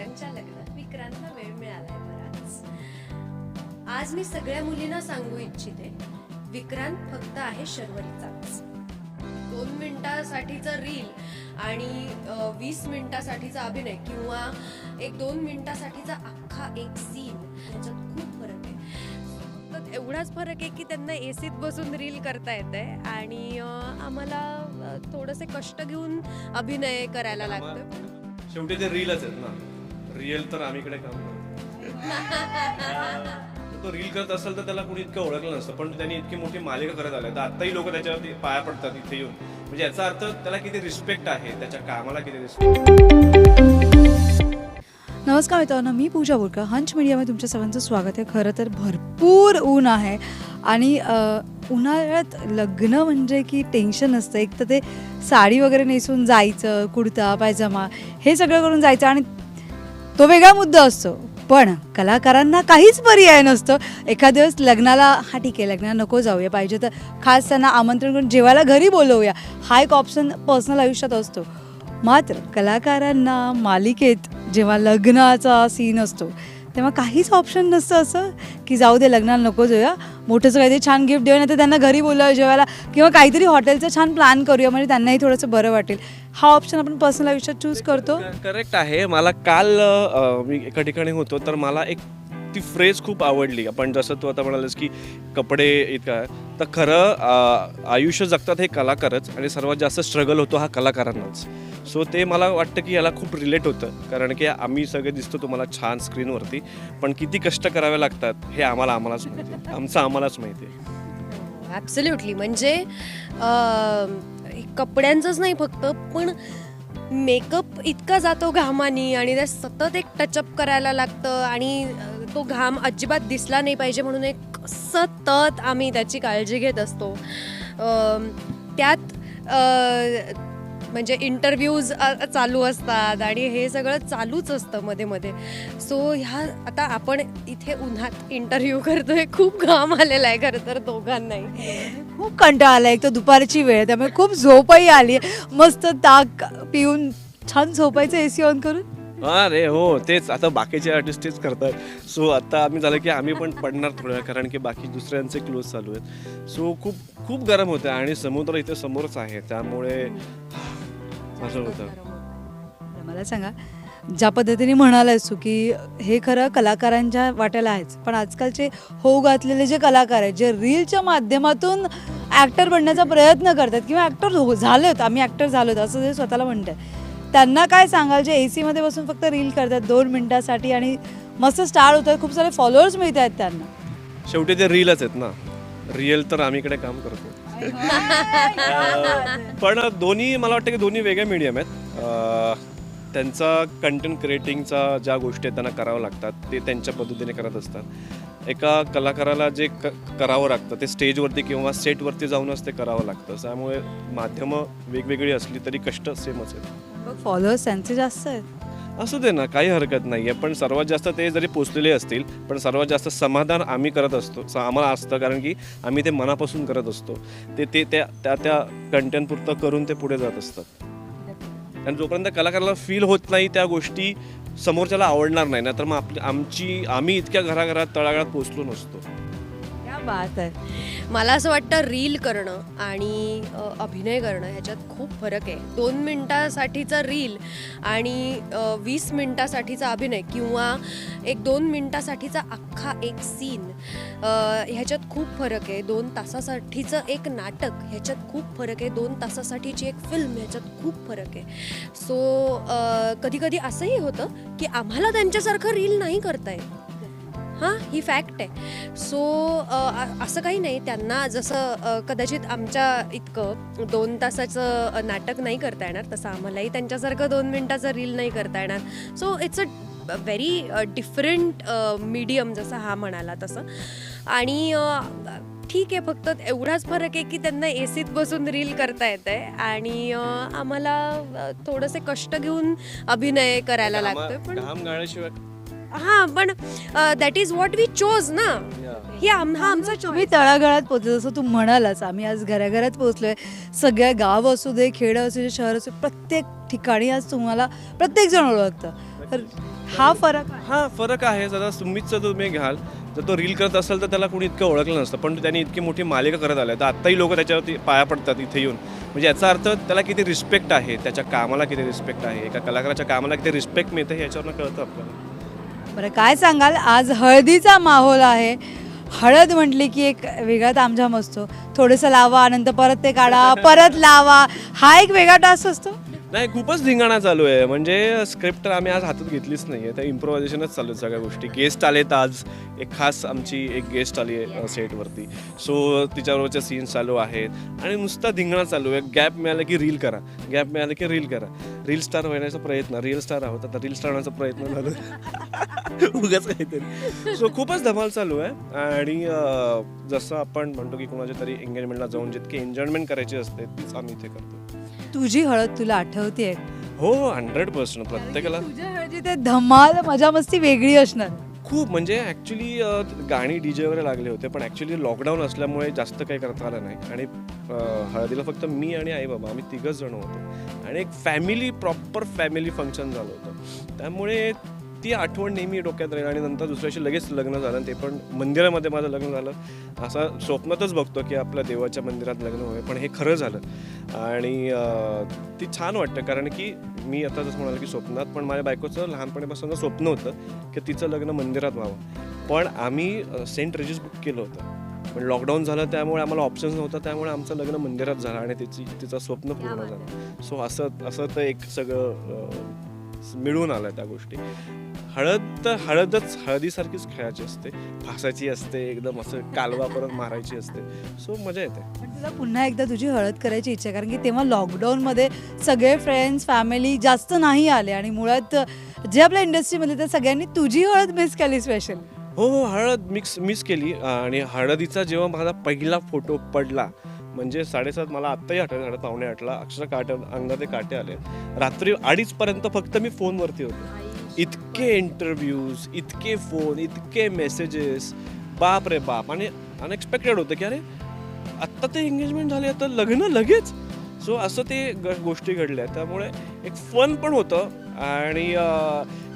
सारंगच्या लग्नात विक्रांतला वेळ मिळालाय बराच. आज मी सगळ्या मुलींना सांगू इच्छिते विक्रांत फक्त आहे शर्वरीचाच. दोन मिनिटासाठीचा रील आणि वीस मिनिटासाठीचा अभिनय किंवा एक दोन मिनिटासाठीचा अख्खा एक सीन ह्याच्यात खूप फरक आहे. तर एवढाच फरक आहे की त्यांना एसीत बसून रील करता येत आहे आणि आम्हाला थोडेसे कष्ट घेऊन अभिनय करायला लागतं शेवटी ते रीलच आहेत ना. रिअल तर आम्ही इकडे काम करतो. तो रील करत असेल तर त्याला कोणी इतकं ओळखलं नसतं पण त्यांनी इतकी मोठी मालिका करत आल्या. तर आताही लोक त्याच्यावरती पाया पडतात इथे येऊन. म्हणजे याचा अर्थ त्याला किती रिस्पेक्ट आहे त्याच्या कामाला किती रिस्पेक्ट नमस्कार मित्रांनो मी पूजा बोरकर हंच मीडियामध्ये तुमच्या सर्वांचं स्वागत आहे. खरं तर भरपूर ऊन आहे आणि उन्हाळ्यात लग्न म्हणजे की टेन्शन असतं. एक तर ते साडी वगैरे नेसून जायचं कुर्ता पायजमा हे सगळं करून जायचं आणि तो वेगळा मुद्दा असतो. पण कलाकारांना काहीच पर्याय नसतं. एखाद्या दिवस लग्नाला हा ठीक आहे लग्नाला नको जाऊया पाहिजे तर खास त्यांना आमंत्रण करून जेवायला घरी बोलवूया. हा एक ऑप्शन पर्सनल आयुष्यात असतो. मात्र कलाकारांना मालिकेत जेव्हा लग्नाचा सीन असतो तेव्हा काहीच ऑप्शन नसतं असं की जाऊ दे लग्नाला नको जाऊया. मोठंसं काहीतरी छान गिफ्ट देऊया नाही तर त्यांना घरी बोलावं जेवायला किंवा काहीतरी हॉटेलचं छान प्लॅन करूया म्हणजे त्यांनाही थोडंसं बरं वाटेल. हा ऑप्शन आपण पर्सनल आयुष्यात चूज करतो. करेक्ट आहे. मला काल अ, मी एका ठिकाणी होतो तर मला एक ती फ्रेज खूप आवडली. आपण जसं तू आता म्हणालस की कपडे इतका. तर खरं अ, आयुष्य जगतात हे कलाकारच आणि सर्वात जास्त स्ट्रगल होतो हा कलाकारांनाच. सो ते मला वाटतं की याला खूप रिलेट होतं. कारण की आम्ही सगळे दिसतो तुम्हाला छान स्क्रीनवरती पण किती कष्ट करावे लागतात हे आम्हाला आम्हालाच माहिती आमचं आम्हालाच माहिती आहे. ॲब्सल्युटली म्हणजे कपड्यांचंच नाही फक्त पण मेकअप इतका जातो घामानी आणि त्या सतत एक टचअप करायला लागतं आणि तो घाम अजिबात दिसला नाही पाहिजे म्हणून एक सतत आम्ही त्याची काळजी घेत असतो. त्यात म्हणजे इंटरव्ह्यूज चालू असतात आणि हे सगळं चालूच असतं मध्ये मध्ये. सो ह्या आता आपण इथे उन्हात इंटरव्ह्यू करतोय. खूप घाम आलेला आहे खरं तर दोघांनाही. खूप कंटाळा आला एक तर दुपारची वेळ आहे, त्यामुळे खूप झोपही आली मस्त ताक पिऊन छान झोपायचं ए सी ऑन करून. अरे हो तेच. आता बाकीचे आर्टिस्ट तेच करतात. सो आता आम्ही झालं की आम्ही पण पडणार थोड्या कारण की बाकी दुसऱ्यांचे क्लोज चालू आहेत. सो खूप खूप गरम होतं आणि समुद्र इथे समोरच आहे. त्यामुळे असं होतं. मला सांगा ज्या पद्धतीने म्हणालायस तू की हे खरं कलाकारांच्या वाट्याला आहेच पण आजकालचे होऊ घातलेले जे कलाकार आहेत जे रीलच्या माध्यमातून ॲक्टर बनण्याचा प्रयत्न करतात किंवा ॲक्टर हो झालेत आम्ही ॲक्टर झालोत असं जे स्वतःला म्हणतात त्यांना काय सांगाल? जे ए सीमध्ये बसून फक्त रील करतात दोन मिनिटासाठी आणि मस्त स्टार होतात खूप सारे फॉलोअर्स मिळत आहेत त्यांना. शेवटी ते रीलच आहेत ना. रिअल तर आम्ही इकडे काम करतो. पण दोन्ही मला वाटतं की दोन्ही वेगळे मीडियम आहेत. अं, त्यांचा कंटेंट क्रिएटिंगचा ज्या गोष्टी आहेत त्यांना करावं लागतात ते त्यांच्या पद्धतीने करत असतात. एका कलाकाराला जे क करावं लागतं ते स्टेजवरती किंवा सेटवरती जाऊनच ते करावं लागतं. त्यामुळे माध्यमं वेगवेगळी असली तरी कष्ट सेमच आहेत. फॉलोअर्स त्यांचे जास्त आहेत. असू दे ना काही हरकत नाही आहे पण सर्वात जास्त ते जरी पोचलेले असतील पण सर्वात जास्त समाधान आम्ही करत असतो. स- आम्हाला असतं कारण की आम्ही ते मनापासून करत असतो. ते ते त्या त्या त्या कंटेंटपुरतं करून ते पुढे जात असतात. आणि जोपर्यंत कलाकाराला फील होत नाही त्या गोष्टी समोरच्याला आवडणार नाही. ना तर मग आपली आमची आम्ही इतक्या घराघरात तळागाळात पोचलो नसतो. बात आहे. मला असं वाटतं रील करणं आणि अ, अभिनय करणं ह्याच्यात खूप फरक आहे. दोन मिनटासाठीचा रील आणि अ, वीस मिनटासाठीचा अभिनय किंवा एक दोन मिनटासाठीचा अख्खा एक सीन ह्याच्यात खूप फरक आहे. दोन तासासाठीचं एक नाटक ह्याच्यात खूप फरक आहे. दोन तासासाठीची एक फिल्म ह्याच्यात खूप फरक आहे. सो कधी कधी असंही होतं की आम्हाला त्यांच्यासारखं रील नाही करता येत. हां ही फॅक्ट आहे. सो असं काही नाही त्यांना जसं कदाचित आमच्या इतकं दोन तासाचं नाटक नाही करता येणार तसं आम्हालाही त्यांच्यासारखं दोन मिनटाचं रील नाही करता येणार. So it's a very different medium जसं हा म्हणाला तसं. आणि ठीक आहे फक्त एवढाच फरक आहे की त्यांना ए सीत बसून रील करता येत आहे आणि आम्हाला थोडेसे कष्ट घेऊन अभिनय करायला लागतोय पण हा पण that is what we chose ना. ही आम हा आमचा तुम्ही तळागाळात पोहोचले जसं तू म्हणालास आम्ही आज घराघरात पोहोचलोय. सगळ्या गाव असू दे खेड असू दे शहर असू दे प्रत्येक ठिकाणी आज तुम्हाला प्रत्येक जण ओळखतं. तर हा फरक आहे. हा फरक आहे जरा सुमितचा तुम्ही घ्याल जर तो रील करत असेल तर त्याला कोणी इतकं ओळखलं नसतं. पण त्यांनी इतकी मोठी मालिका करत आल्या. तर आत्ताही लोक त्याच्यावरती पाया पडतात इथे येऊन. म्हणजे याचा अर्थ त्याला किती रिस्पेक्ट आहे त्याच्या कामाला किती रिस्पेक्ट आहे एका कलाकाराच्या कामाला किती रिस्पेक्ट मिळते हे याच्यावरनं कळतं आपल्याला. बरं काय सांगाल? आज हळदीचा माहोल आहे. हळद म्हटली की एक वेगळा तामझाम असतो. थोडंसं लावा नंतर परत ते काढा परत लावा. हा एक वेगळा टास्क असतो. नाही खूपच धिंगाणा चालू आहे. म्हणजे स्क्रिप्ट आम्ही आज हातात घेतलीच नाही आहे तर इम्प्रोव्हायझेशनच चालू आहे सगळ्या गोष्टी. गेस्ट आलेत आज. एक खास आमची एक गेस्ट आली आहे सेटवरती सो तिच्याबरोबरचे सीन्स चालू आहेत. आणि नुसता धिंगाणा चालू आहे. गॅप मिळाला की रील करा. गॅप मिळाला की रील करा. रील स्टार होण्याचा प्रयत्न. रील स्टार आहोत. आता रील स्टार होण्याचा प्रयत्न झाला. उगाच काहीतरी. सो खूपच धमाल चालू आहे. आणि जसं आपण म्हणतो की कोणाच्या तरी एंगेजमेंटला जाऊन जितकी एन्जॉयमेंट करायची असते तीच आम्ही इथे करतो. तुझी हळद तुला आठवते हो हंड्रेड पर्सेंट प्रत्येकाला. तुझ्या हळदी ते धमाल मजा मस्ती वेगळी असणार. खूप म्हणजे ॲक्च्युली गाणी डी जे वगैरे लागले होते पण ॲक्च्युली लॉकडाऊन असल्यामुळे जास्त काही करता आलं नाही. आणि अं, हळदीला फक्त मी आणि आई बाबा आम्ही तिघच जण होतो. आणि एक फॅमिली प्रॉपर फॅमिली फंक्शन झालं होतं. त्यामुळे ती आठवण नेहमी डोक्यात राहील आणि नंतर दुसऱ्याशी लगेच लग्न झालं ते पण मंदिरामध्ये माझं लग्न झालं. असं स्वप्नातच बघतो की आपल्या देवाच्या मंदिरात लग्न होईल पण हे खरं झालं. आणि ती छान वाटतं कारण की मी आता जसं म्हणाल की स्वप्नात पण माझ्या बायकोचं लहानपणीपासून स्वप्न होतं की तिचं लग्न मंदिरात व्हावं. पण आम्ही सेंट रेजिस बुक केलं होतं. पण लॉकडाऊन झालं त्यामुळे आम्हाला ऑप्शन्स नव्हता त्यामुळे आमचं लग्न मंदिरात झालं आणि तिची तिचं स्वप्न पूर्ण झालं. सो असं असं तर एक सगळं मिळून आलं त्या गोष्टी. हळद तर हळदच हळदीसारखीच खेळायची असते. फासायची असते एकदम असं कालवा परत मारायची असते. सो मजा येते. पण तुला पुन्हा एकदा तुझी हळद करायची इच्छा आहे कारण की तेव्हा लॉकडाऊनमध्ये सगळे फ्रेंड्स फॅमिली जास्त नाही आले आणि मुळात जे आपल्या इंडस्ट्रीमध्ये त्या सगळ्यांनी तुझी हळद मिस केली स्पेशल हो हो हळद मिक्स मिस केली. आणि हळदीचा जेव्हा माझा पहिला फोटो पडला म्हणजे साडेसात मला आत्ताही आठवलं साडे पावणे आठला अक्षर काटे अंगाते काटे आले. रात्री अडीचपर्यंत फक्त मी फोनवरती होतो. इतके इंटरव्ह्यूज इतके फोन इतके मेसेजेस बाप रे बाप. आणि अनएक्सपेक्टेड होतं की अरे आत्ता ते एंगेजमेंट झाले आता लग्न लगेच. सो असं ते ग- गोष्टी घडल्या. त्यामुळे एक फन पण होतं. आणि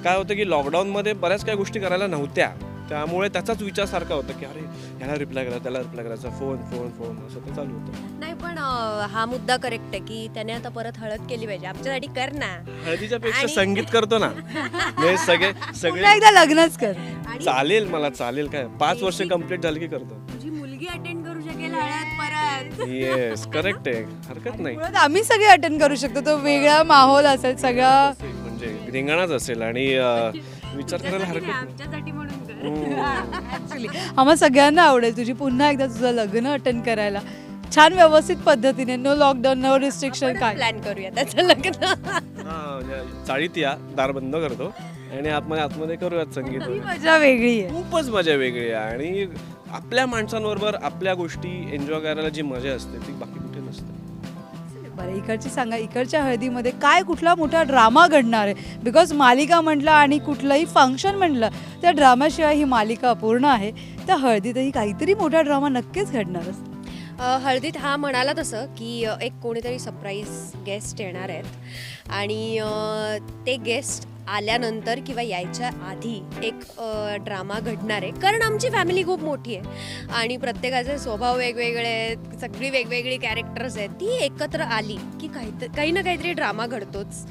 काय होतं की लॉकडाऊनमध्ये बऱ्याच काही गोष्टी करायला नव्हत्या. त्यामुळे त्याचाच विचार सारखा होता की अरे ह्याला रिप्लाय करा त्याला रिप्लाय करायचा फोन फोन फोन असं ते चालू होतं. नाही पण अं, हा मुद्दा करेक्ट आहे की त्याने आता परत हळद केली पाहिजे. आमच्यासाठी कर ना. हळदीच्या पेक्षा आणि- संगीत करतो ना. म्हणजे सगळे सगळे पुन्हा एकदा लग्नच कर. आणि चालेल मला चालेल. काय पाच वर्ष कंप्लीट झाली की करतो. तुझी मुलगी अटेंड करू शकेल हळद परत. येस करेक्ट आहे. हरकत नाही. मुळात आम्ही सगळे अटेंड करू शकतो. तो वेगळा माहोल असेल सगळा म्हणजे रिंगणाच असेल आणि अं, विचार करायला हरकत नाही. आमच्यासाठी. ऍक्च्युली आम्हाला सगळ्यांना आवडेल तुझी. पुन्हा एकदा तुझं लग्न अटेंड करायला. छान व्यवस्थित पद्धतीने. नो लॉकडाऊन नो रिस्ट्रिक्शन काय? प्लॅन करूया त्याचं लग्न. हा, म्हणजे चाळीत या. दार बंद करतो. आणि आतमध्ये आतमध्ये करूयात संगीत वगैरे. मजा वेगळी आहे. खूपच मजा वेगळी आहे. आणि आपल्या माणसांबरोबर आपल्या गोष्टी एन्जॉय करायला जी मजा असते ती बाकी कुठे अरे इकडची सांगा इकडच्या हळदीमध्ये काय कुठला मोठा ड्रामा घडणार आहे? बिकॉज मालिका म्हटलं आणि कुठलंही फंक्शन म्हटलं त्या ड्रामाशिवाय ही मालिका अपूर्ण आहे. त्या हळदीतही काहीतरी मोठा ड्रामा नक्कीच घडणारच हळदीत हा म्हणाला तसं की एक कोणीतरी सरप्राईज गेस्ट येणार आहेत. आणि ते गेस्ट आल्यानंतर किंवा यायच्या आधी एक ड्रामा घडणार आहे. कारण आमची फॅमिली खूप मोठी आहे. आणि प्रत्येकाचे स्वभाव वेगवेगळे आहेत. सगळी वेगवेगळी कॅरेक्टर्स आहेत. ती एकत्र आली की काही काही ना काहीतरी ड्रामा घडतोच.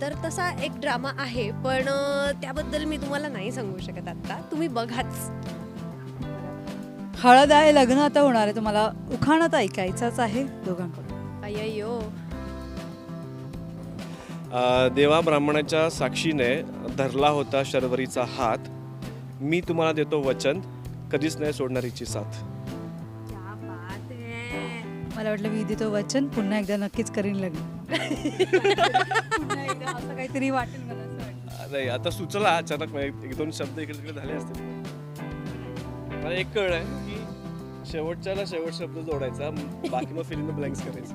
तर तसा एक ड्रामा आहे. पण त्याबद्दल मी तुम्हाला नाही सांगू शकत आत्ता तुम्ही बघाच. हळद आहे लग्न आता होणार आहे. तुम्हाला उखाणत ऐकायचाच आहे दोघांकडून. अय्यो देवा ब्राह्मणाच्या साक्षीने धरला होता शर्वरीचा हात. मी तुम्हाला देतो वचन. कधीच नाही सोडणार हिची साथ. मला वाटलं मी देतो वचन पुन्हा एकदा नक्कीच करीन लग्न. पुन्हा एकदा असं काहीतरी वाटेल मला असं वाटतं. नाही आता सुचला अचानक म्हणजे एक दोन शब्द इकडे तिकडे झाले असते मला एक कळलंय की शेवटच्याला शेवट शब्द जोडायचा बाकी मग फिल्म ब्लँक्स करायचं.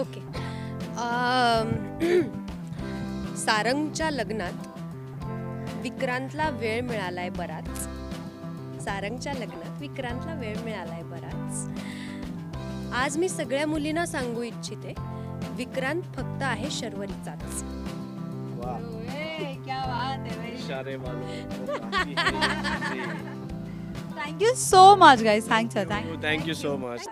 ओके सारंगच्या लग्नात विक्रांतला वेळ मिळालाय बराच. सारंगच्या लग्नात विक्रांतला वेळ मिळालाय बराच. आज मी सगळ्या मुलींना सांगू इच्छिते विक्रांत फक्त आहे शर्वरीचाच. Thank you so much guys thanks thank you thank you so much